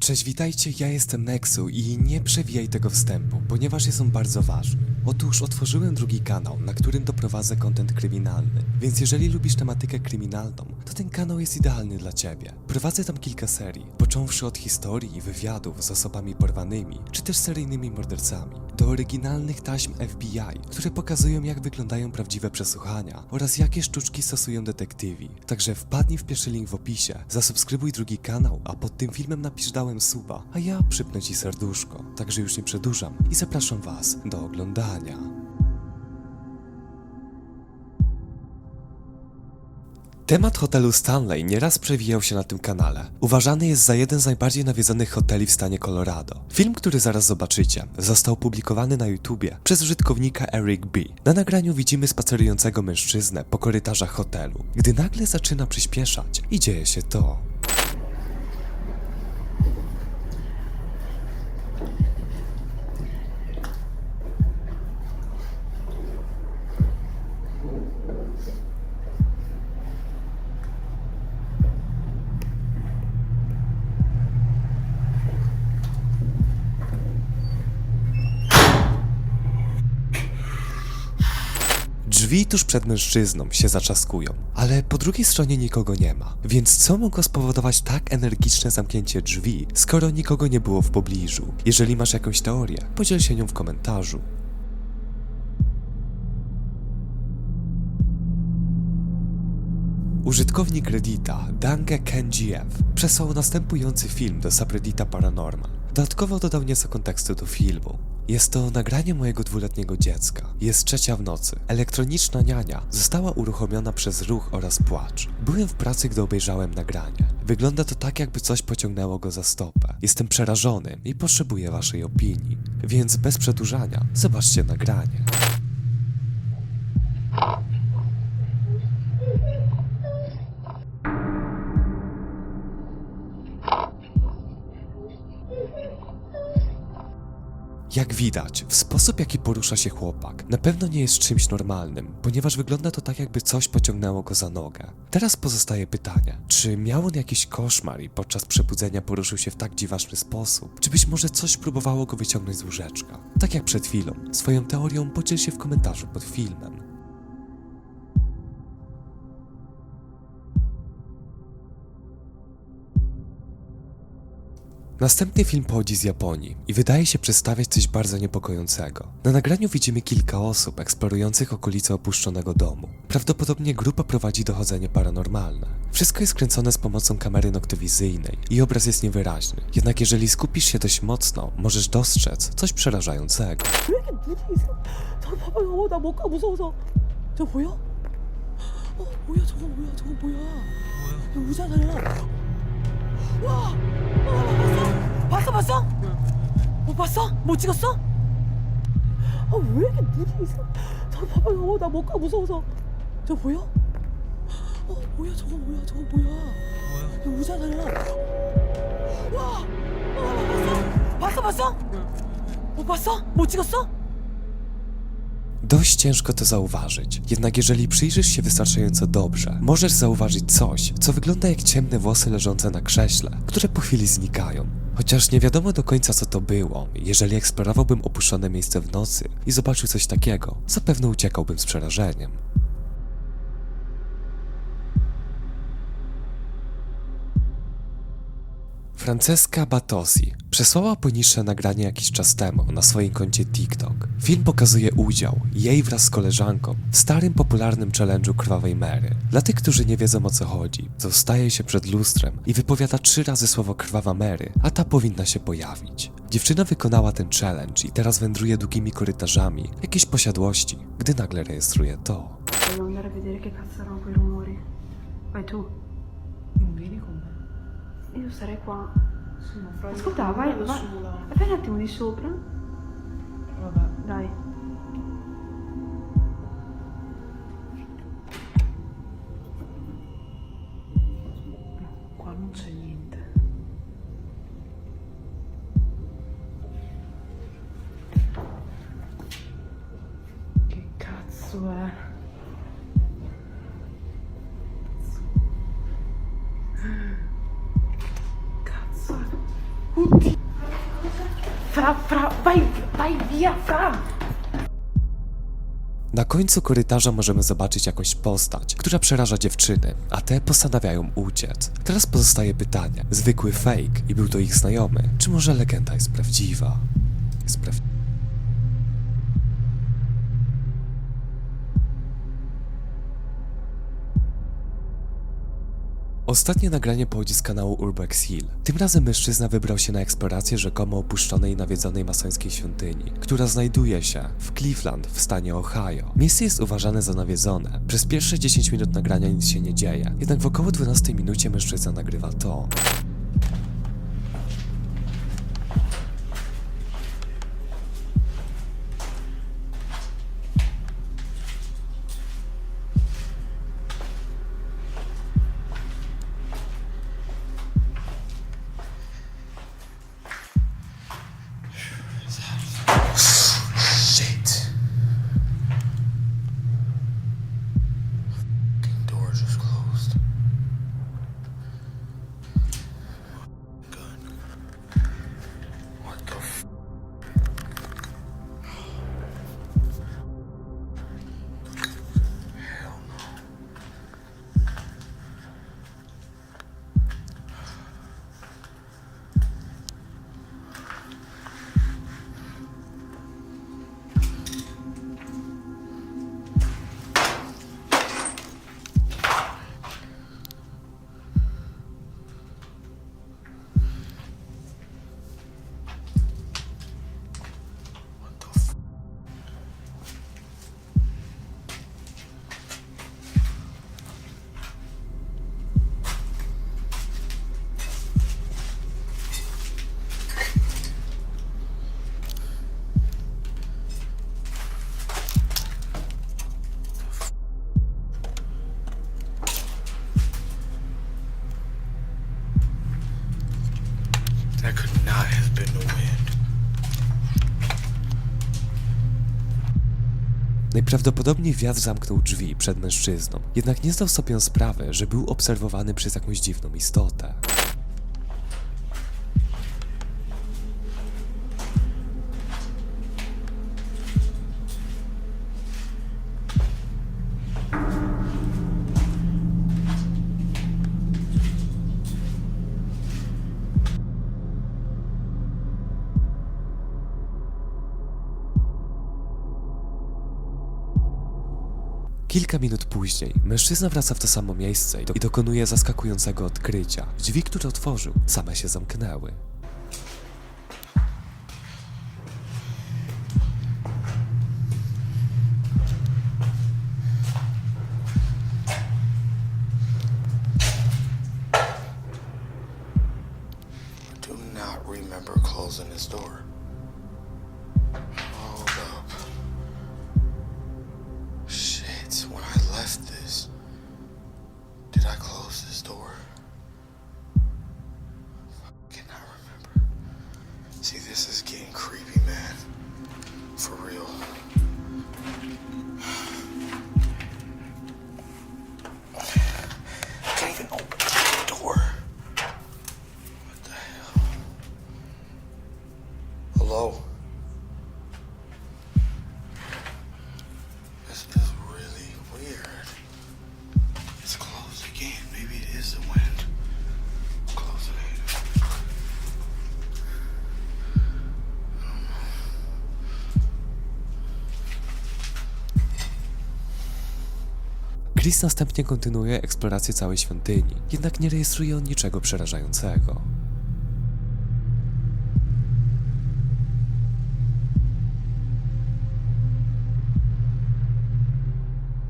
Cześć, witajcie, ja jestem Nexu i nie przewijaj tego wstępu, ponieważ jest on bardzo ważny. Otóż otworzyłem drugi kanał, na którym doprowadzę content kryminalny, więc jeżeli lubisz tematykę kryminalną, to ten kanał jest idealny dla ciebie. Prowadzę tam kilka serii, począwszy od historii i wywiadów z osobami porwanymi, czy też seryjnymi mordercami, do oryginalnych taśm FBI, które pokazują jak wyglądają prawdziwe przesłuchania oraz jakie sztuczki stosują detektywi. Także wpadnij w pierwszy link w opisie, zasubskrybuj drugi kanał, a pod tym filmem napisz dałem suba, a ja przypnę ci serduszko. Także już nie przedłużam i zapraszam was do oglądania. Temat hotelu Stanley nieraz przewijał się na tym kanale. Uważany jest za jeden z najbardziej nawiedzonych hoteli w stanie Colorado. Film, który zaraz zobaczycie, został opublikowany na YouTubie przez użytkownika Eric B. Na nagraniu widzimy spacerującego mężczyznę po korytarzach hotelu, gdy nagle zaczyna przyspieszać i dzieje się to. Drzwi tuż przed mężczyzną się zaczaskują, ale po drugiej stronie nikogo nie ma. Więc co mogło spowodować tak energiczne zamknięcie drzwi, skoro nikogo nie było w pobliżu? Jeżeli masz jakąś teorię, podziel się nią w komentarzu. Użytkownik Reddita Dange KenGF przesłał następujący film do subreddita Paranormal. Dodatkowo dodał nieco kontekstu do filmu. Jest to nagranie mojego dwuletniego dziecka. Jest trzecia w nocy. Elektroniczna niania została uruchomiona przez ruch oraz płacz. Byłem w pracy, gdy obejrzałem nagranie. Wygląda to tak, jakby coś pociągnęło go za stopę. Jestem przerażony i potrzebuję waszej opinii. Więc bez przedłużania, zobaczcie nagranie. Jak widać, w sposób jaki porusza się chłopak na pewno nie jest czymś normalnym, ponieważ wygląda to tak jakby coś pociągnęło go za nogę. Teraz pozostaje pytanie, czy miał on jakiś koszmar i podczas przebudzenia poruszył się w tak dziwaczny sposób? Czy być może coś próbowało go wyciągnąć z łóżeczka? Tak jak przed chwilą, swoją teorią podziel się w komentarzu pod filmem. Następny film pochodzi z Japonii i wydaje się przedstawiać coś bardzo niepokojącego. Na nagraniu widzimy kilka osób eksplorujących okolice opuszczonego domu. Prawdopodobnie grupa prowadzi dochodzenie paranormalne. Wszystko jest kręcone z pomocą kamery noktowizyjnej i obraz jest niewyraźny. Jednak jeżeli skupisz się dość mocno, możesz dostrzec coś przerażającego. 봤어? 못 봤어? 못 찍었어? 아 왜 이렇게 눈이 이상? 저 봐봐요. 나못 가 무서워서. 저 보여? 어 뭐야 저거 뭐야 저거 뭐야? 뭐야? 의자잖아. 와, 와 봤어? 봤어 봤어? 못 봤어? 못 찍었어? Dość ciężko to zauważyć, jednak jeżeli przyjrzysz się wystarczająco dobrze, możesz zauważyć coś, co wygląda jak ciemne włosy leżące na krześle, które po chwili znikają. Chociaż nie wiadomo do końca co to było, jeżeli eksplorowałbym opuszczone miejsce w nocy i zobaczył coś takiego, zapewne uciekałbym z przerażeniem. Franceska Batosi przesłała poniższe nagranie jakiś czas temu na swoim koncie TikTok. Film pokazuje udział jej wraz z koleżanką w starym popularnym challenge'u Krwawej Mary. Dla tych, którzy nie wiedzą o co chodzi, zostaje się przed lustrem i wypowiada trzy razy słowo Krwawa Mary, a ta powinna się pojawić. Dziewczyna wykonała ten challenge i teraz wędruje długimi korytarzami jakiejś posiadłości, gdy nagle rejestruje to. Voglio andare a vedere che cazzo erano quei rumori. Vai tu. Non vieni con me. Io sarei qua. Sì, ma fra Ascolta, vai, vai. sola. Fai un attimo di sopra. Vabbè. Dai. Qua non c'è niente. Che cazzo è? È? Fra, fra, vai, vai via, fra! Na końcu korytarza możemy zobaczyć jakąś postać, która przeraża dziewczyny, a te postanawiają uciec. Teraz pozostaje pytanie, zwykły fake i był to ich znajomy, czy może legenda jest prawdziwa? Jest praw... Ostatnie nagranie pochodzi z kanału Urbex Hill. Tym razem mężczyzna wybrał się na eksplorację rzekomo opuszczonej i nawiedzonej masońskiej świątyni, która znajduje się w Cleveland w stanie Ohio. Miejsce jest uważane za nawiedzone. Przez pierwsze 10 minut nagrania nic się nie dzieje, jednak w około 12 minucie mężczyzna nagrywa to. Najprawdopodobniej wiatr zamknął drzwi przed mężczyzną, jednak nie zdał sobie sprawy, że był obserwowany przez jakąś dziwną istotę. Kilka minut później mężczyzna wraca w to samo miejsce i do- i dokonuje zaskakującego odkrycia. Drzwi, które otworzył, same się zamknęły. Do not remember closing this door. See, this is getting creepy, man. For real. Chris następnie kontynuuje eksplorację całej świątyni, jednak nie rejestruje on niczego przerażającego.